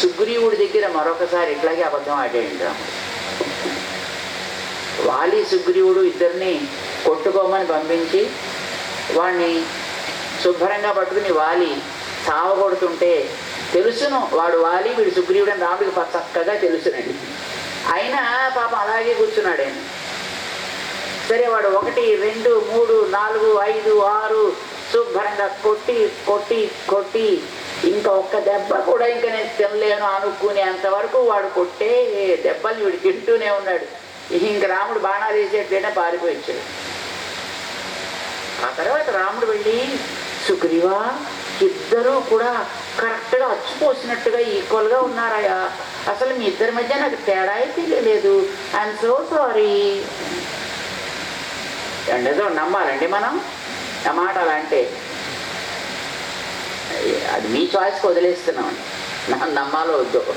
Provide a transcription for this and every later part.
సుగ్రీవుడి దగ్గర మరొకసారి ఇట్లాగే అబద్ధం ఆడేయండి. రాముడు వాలి సుగ్రీవుడు ఇద్దరిని కొట్టుకోమని పంపించి వాడిని శుభ్రంగా పట్టుకుని వాలి సావగొడుతుంటే తెలుసును వాడు వాలి వీడు సుగ్రీవుడు అని రాముడికి చక్కగా తెలుసునండి అయినా పాపం అలాగే కూర్చున్నాడు ఆయన. సరే వాడు ఒకటి రెండు మూడు నాలుగు ఐదు ఆరు శుభ్రంగా కొట్టి కొట్టి కొట్టి ఇంకా ఒక్క దెబ్బ కూడా ఇంకా నేను తినలేను అనుకునేంత వరకు వాడు కొట్టే దెబ్బలు వీడు తింటూనే ఉన్నాడు. ఇంక రాముడు బాణాలు వేసేట్లయినా పారిపోయించాడు. ఆ తర్వాత రాముడు వెళ్ళి సుగ్రీవా ఇద్దరూ కూడా కరెక్ట్గా అచ్చిపోసినట్టుగా ఈక్వల్గా ఉన్నారయ్యా అసలు మీ ఇద్దరి మధ్య నాకు తేడా అయితే తెలియలేదు ఐఎమ్ సో సారీ ఏదో నమ్మాలండి మనం. ఆ అలా అంటే అది మీ చాయిస్కి వదిలేస్తున్నాం నా నమ్మాలో వద్దు.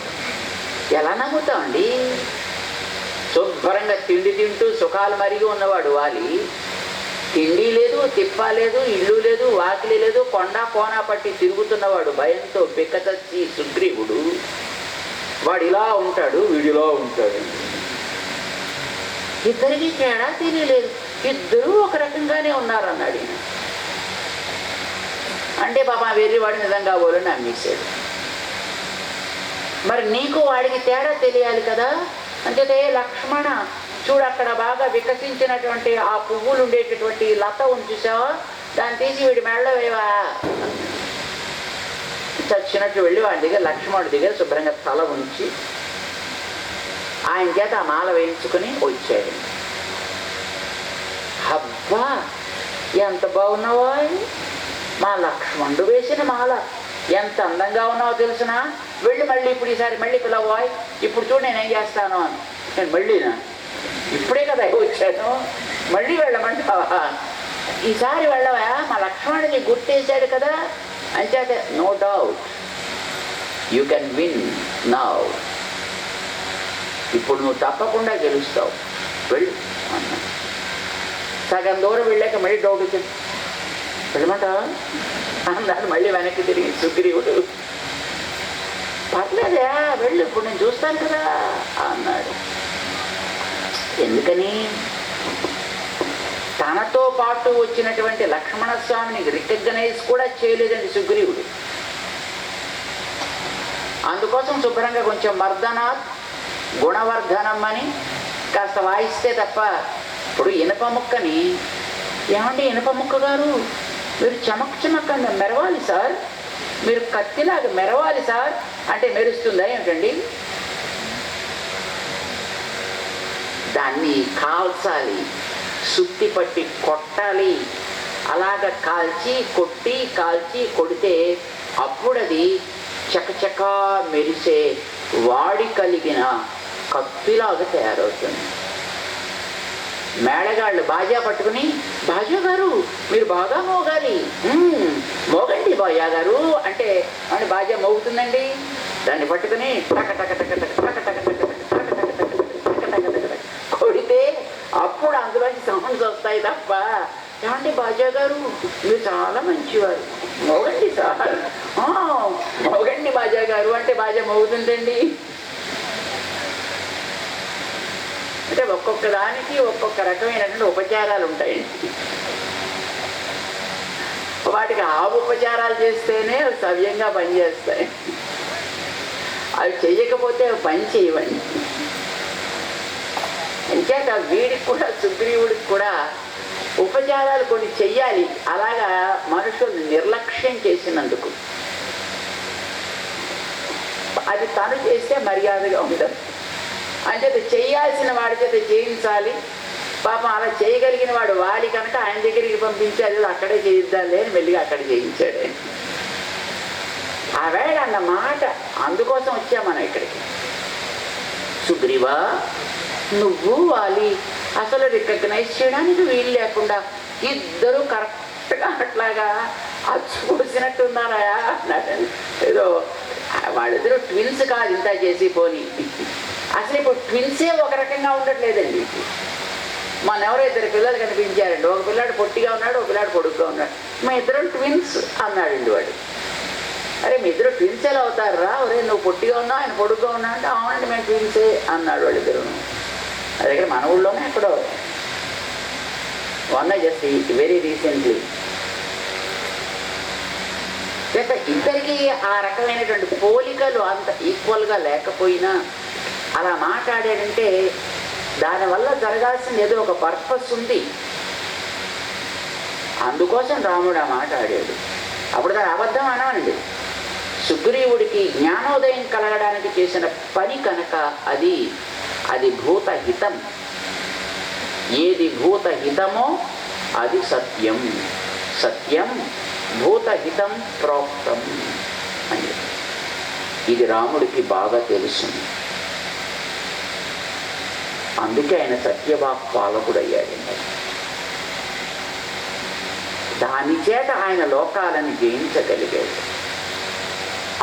ఎలా నమ్ముతామండి? శుభ్రంగా తిండి తింటూ సుఖాలు మరిగి ఉన్నవాడు వాలి. తిండి లేదు తిప్ప లేదు ఇల్లు లేదు వాకిలి లేదు కొండ కోనా పట్టి తిరుగుతున్నవాడు భయంతో బిక్కతచ్చి సుగ్రీవుడు. వాడు ఇలా ఉంటాడు వీడిలా ఉంటాడు. ఇద్దరికి తేడా తెలియలేదు. ఇద్దరూ ఒక రకంగానే ఉన్నారన్నాడు ఈయన. అంటే పాప వెర్రివాడు నిజంగా పోలని నమ్మేశాడు మరి నీకు వాడికి తేడా తెలియాలి కదా? అంచేతే లక్ష్మణ చూడు అక్కడ బాగా వికసించినటువంటి ఆ పువ్వులు ఉండేటటువంటి లత ఉంచుసావా దాన్ని తీసి వీడి మెడలో వేవా చచ్చినట్టు వెళ్ళి వాడి దగ్గర లక్ష్మణుడి దగ్గర శుభ్రంగా తల ఉంచి ఆయన చేత ఆ మాల వేయించుకుని వచ్చాడు అబ్బా ఎంత బాగున్నావా మా లక్ష్మణుడు వేసిన మాల ఎంత అందంగా ఉన్నావో తెలుసునా? వెళ్ళి మళ్ళీ ఇప్పుడు ఈసారి మళ్ళీ పిలవాయ్ ఇప్పుడు చూడు నేను ఏం చేస్తాను అని. నేను మళ్ళీనా ఇప్పుడే కదా వచ్చాను. మళ్ళీ వెళ్ళమంటావా? ఈసారి వెళ్ళవా? మా లక్ష్మణుడిని గుర్తేశాడు కదా. అంచేత no doubt you can win now ఇప్పుడు నువ్వు తప్పకుండా గెలుస్తావు. వెళ్ళు అన్నా సగం దూరం వెళ్ళాక మళ్ళీ డౌట్ వచ్చింది. వెళ్ళమంటావా అన్నాడు మళ్ళీ వెనక్కి తిరిగి సుగ్రీవుడు. పర్లేదే వెళ్ళు ఇప్పుడు నేను చూస్తాను కదా అన్నాడు. ఎందుకని? తనతో పాటు వచ్చినటువంటి లక్ష్మణ స్వామిని రికగ్నైజ్ కూడా చేయలేదండి సుగ్రీవుడు. అందుకోసం శుభ్రంగా కొంచెం మర్దనాథ్ గుణవర్ధనం అని కాస్త వాయిస్తే తప్ప ఇప్పుడు ఇనప ముక్కని ఏమండి ఇనప ముక్క గారు? మీరు చమక్ చమకంగా మెరవాలి సార్. మీరు కత్తిలాగా మెరవాలి సార్. అంటే మెరుస్తుందా ఏమిటండి? దాన్ని కాల్చాలి. సుత్తి పట్టి కొట్టాలి. అలాగ కాల్చి కొట్టి కాల్చి కొడితే అప్పుడది చకచక మెరిసే వాడి కలిగిన కత్తిలాగా తయారవుతుంది. మేళగాళ్ళు బాజా పట్టుకుని బాజా గారు మీరు బాగా మోగాలి మోగండి బాజా గారు అంటే అని బాజా మోగుతుందండి దాన్ని పట్టుకుని టక టక టక టక టక టక టక కొడితే అప్పుడు అందులోంచి సౌండ్స్ వస్తాయి తప్ప ఏమండి బాజా గారు మీరు చాలా మంచివారు మోగండి సార్ మోగండి బాజా గారు అంటే బాజా మోగుతుందండి అంటే ఒక్కొక్క దానికి ఒక్కొక్క రకమైనటువంటి ఉపచారాలు ఉంటాయండి వాటికి ఆ ఉపచారాలు చేస్తేనే అవి సవ్యంగా పనిచేస్తాయి. అవి చెయ్యకపోతే అవి పని చేయవండి. అంచేత వీడికి కూడా సుగ్రీవుడికి కూడా ఉపచారాలు కొన్ని చెయ్యాలి. అలాగా మనుషులు నిర్లక్ష్యం చేసినందుకు. అది తను చేస్తే మర్యాదగా ఉండదు. అంటే చేయాల్సిన వాడి చేత చేయించాలి పాపం అలా చేయగలిగిన వాడు వాలి కనుక ఆయన దగ్గరికి పంపించి అది అక్కడే చేయిద్దాంలే అని మెల్లిగా అక్కడ చేయించాడు ఆయన. అన్న మాట అందుకోసం వచ్చాం మనం ఇక్కడికి సుగ్రీవా నువ్వు వాలి అసలు రికగ్నైజ్ చేయడానికి వీలు లేకుండా ఇద్దరు కరెక్ట్గా అట్లాగా అచ్చుకూసినట్టున్నారా అన్నాడు. ఏదో వాళ్ళిద్దరూ ట్విన్స్ కాదు ఇంత చేసి పోని అసలు ఇప్పుడు ట్విన్సే ఒక రకంగా ఉండట్లేదండి. మన ఎవరో ఇద్దరు పిల్లలు కనిపించారండి. ఒక పిల్లాడు పొట్టిగా ఉన్నాడు ఒక పిల్లాడు పొడుగ్గా ఉన్నాడు. మా ఇద్దరం ట్విన్స్ అన్నాడండి వాడు. అరే మీ ఇద్దరు ట్విన్స్ ఎలా అవుతారా ఒరే నువ్వు పొట్టిగా ఉన్నావు ఆయన పొడుగ్గా ఉన్నా అంటే అవునండి మేము ట్విన్సే అన్నాడు వాళ్ళిద్దరు అది దగ్గర మన ఊళ్ళోనే ఎక్కడో. వన్ జస్ట్ వెరీ రీసెంట్లీ చేత ఇద్దరికి ఆ రకమైనటువంటి పోలికలు అంత ఈక్వల్గా లేకపోయినా అలా మాట్లాడాడంటే దానివల్ల జరగాల్సింది ఏదో ఒక పర్పస్ ఉంది. అందుకోసం రాముడు ఆ మాట్లాడాడు అప్పుడు దాని అబద్ధం అనవండి. సుగ్రీవుడికి జ్ఞానోదయం కలగడానికి చేసిన పని కనుక అది అది భూతహితం. ఏది భూతహితమో అది సత్యం. సత్యం భూతహితం ప్రోక్తం. అని. ఇది రాముడికి బాగా తెలుసు. అందుకే ఆయన సత్యవాక్ పాలకుడు అయ్యాడండి దాని చేత ఆయన లోకాలను జయించగలిగాడు.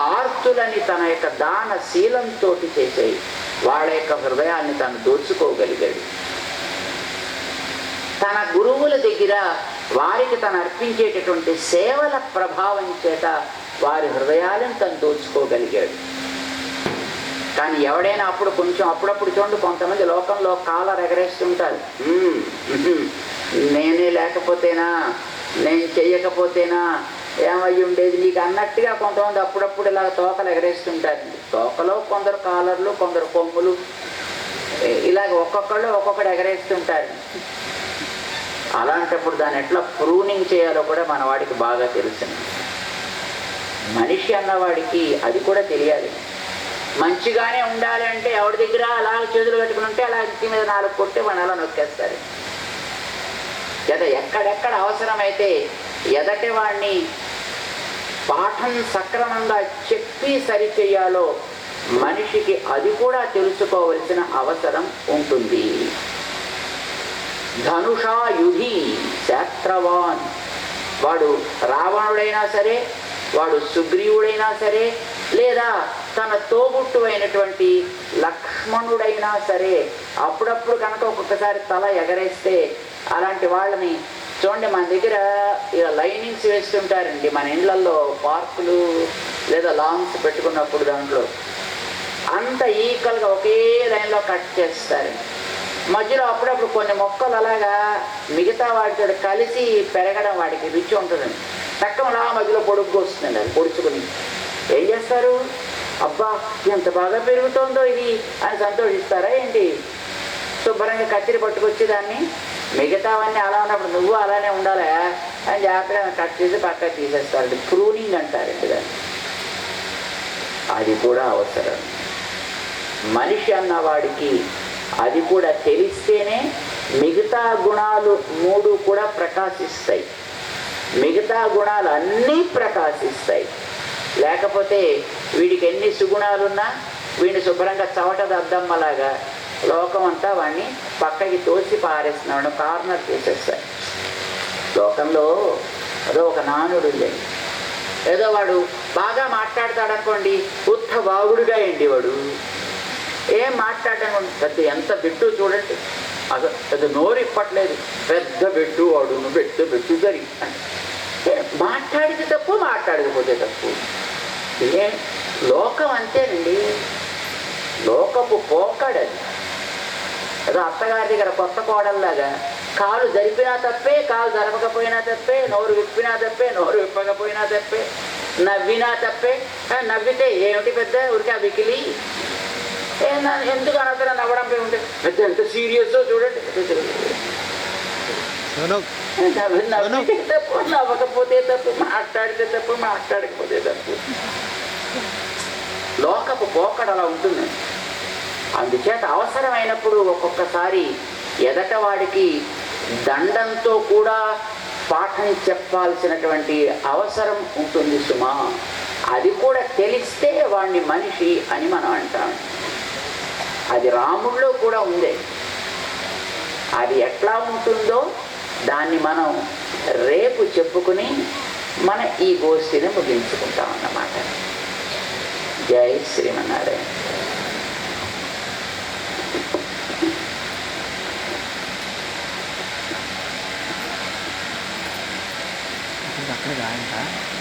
ఆర్తులని తన యొక్క దాన శీలంతో చేసే వాళ్ళ యొక్క హృదయాన్ని తను దోచుకోగలిగాడు. తన గురువుల దగ్గర వారికి తను అర్పించేటటువంటి సేవల ప్రభావం చేత వారి హృదయాలను తను దోచుకోగలిగాడు. కానీ ఎవడైనా అప్పుడు కొంచెం అప్పుడప్పుడు చూడండి కొంతమంది లోకంలో కాలర్ ఎగరేస్తుంటారు నేనే లేకపోతేనా? నేను చెయ్యకపోతేనా? ఏమయ్యి ఉండేది? నీకు అన్నట్టుగా కొంతమంది అప్పుడప్పుడు ఇలా తోకలు ఎగరేస్తుంటారండి తోకలో కొందరు కాలర్లు కొందరు కొమ్ములు ఇలాగ ఒక్కొక్కళ్ళు ఒక్కొక్కడు ఎగరేస్తుంటారు అలాంటప్పుడు దాన్ని ఎట్లా ప్రూనింగ్ చేయాలో కూడా మన వాడికి బాగా తెలుసు. మనిషి అన్నవాడికి అది కూడా తెలియాలి. మంచిగానే ఉండాలి అంటే ఎవరి దగ్గర అలా చేతులు కట్టుకుని ఉంటే అలా ఇంటి మీద నాలుగు కొట్టి మన అలా నొక్కేస్తారు. లేదా ఎక్కడెక్కడ అవసరమైతే ఎదటి వాడిని పాఠం సక్రమంగా చెప్పి సరిచేయాలో మనిషికి అది కూడా తెలుసుకోవలసిన అవసరం ఉంటుంది. ధనుషాయుధి శాస్త్రవాన్. వాడు రావణుడైనా సరే వాడు సుగ్రీవుడైనా సరే లేదా తన తోబుట్టు అయినటువంటి లక్ష్మణుడైనా సరే అప్పుడప్పుడు కనుక ఒక్కొక్కసారి తల ఎగరేస్తే అలాంటి వాళ్ళని చూడండి మన దగ్గర ఇలా లైనింగ్స్ వేస్తుంటారండి. మన ఇండ్లల్లో పార్కులు లేదా లాంగ్స్ పెట్టుకున్నప్పుడు దాంట్లో అంత ఈక్వల్గా ఒకే లైన్లో కట్ చేస్తారు. మధ్యలో అప్పుడప్పుడు కొన్ని మొక్కలు అలాగా మిగతా వాటితో కలిసి పెరగడం వాడికి రుచి ఉంటుందండి. చక్కం అలా మధ్యలో పొడుగు వస్తుందండి అది పొడుచుకుని. ఏం చేస్తారు? అబ్బా ఎంత బాగా పెరుగుతోందో ఇది. అని సంతోషిస్తారా ఏంటి? శుభ్రంగా కత్తిరి పట్టుకొచ్చి దాన్ని మిగతావన్నీ అలా ఉన్నప్పుడు నువ్వు అలానే ఉండాలా? అని జాగ్రత్తగా కట్ చేసి పక్క తీసేస్తారు ప్రూనింగ్ అంటారండి దాన్ని. అది కూడా అవసరం. మనిషి అన్నవాడికి అది కూడా తెలిస్తేనే మిగతా గుణాలు మూడు కూడా ప్రకాశిస్తాయి. మిగతా గుణాలు అన్నీ ప్రకాశిస్తాయి. లేకపోతే వీడికి ఎన్ని సుగుణాలున్నా వీడిని శుభ్రంగా చవట దద్దమ్మలాగా లోకం అంతా వాడిని పక్కకి తోసి పారేస్తున్నాడు కార్నర్ చేసేస్తాయి లోకంలో అదో ఒక నానుడు ఉండేది ఏదో వాడు బాగా మాట్లాడతాడనుకోండి ఉత్త బాగుడుగా ఏంటి వాడు ఏం మాట్లాడడం? పెద్ద ఎంత బిట్టు చూడండి. అసలు పెద్ద నోరు ఇప్పట్లేదు. పెద్ద బిడ్డు వాడు నువ్వు పెద్ద బెట్టు జరిగి మాట్లాడితే తప్పు మాట్లాడకపోతే తప్పు. ఏ? లోకం అంతేనండి. లోకపు పోకడది. ఏదో అత్తగారి దగ్గర కొత్త కోడల్లాగా. కాలు జరిపినా తప్పే కాలు జరపకపోయినా తప్పే నోరు విప్పినా తప్పే నోరు విప్పకపోయినా తప్పే నవ్వినా తప్పే. నవ్వితే ఏమిటి పెద్ద ఉరికా వికిలి? ఎందుకు అనవసరం నవ్వడం? పై ఉంటే పెద్ద ఎంత సీరియస్ చూడండి. సోను నవ్వి- తప్పు నవ్వకపోతే తప్పు మాట్లాడితే తప్పు మాట్లాడకపోతే తప్పు లోకపు పోకడ అలా ఉంటుంది. అందుచేత అవసరమైనప్పుడు ఒక్కొక్కసారి ఎదట వాడికి దండంతో కూడా పాఠం చెప్పాల్సినటువంటి అవసరం ఉంటుంది సుమా. అది కూడా తెలిస్తే వాణ్ణి మనిషి అని మనం అంటాం. అది రాముల్లో కూడా ఉంది. అది ఎట్లా ఉంటుందో దాన్ని మనం రేపు చెప్పుకుని మన ఈ గోష్ఠిని ముగించుకుంటాం అన్నమాట. జై శ్రీమన్నారాయణ. అక్కడ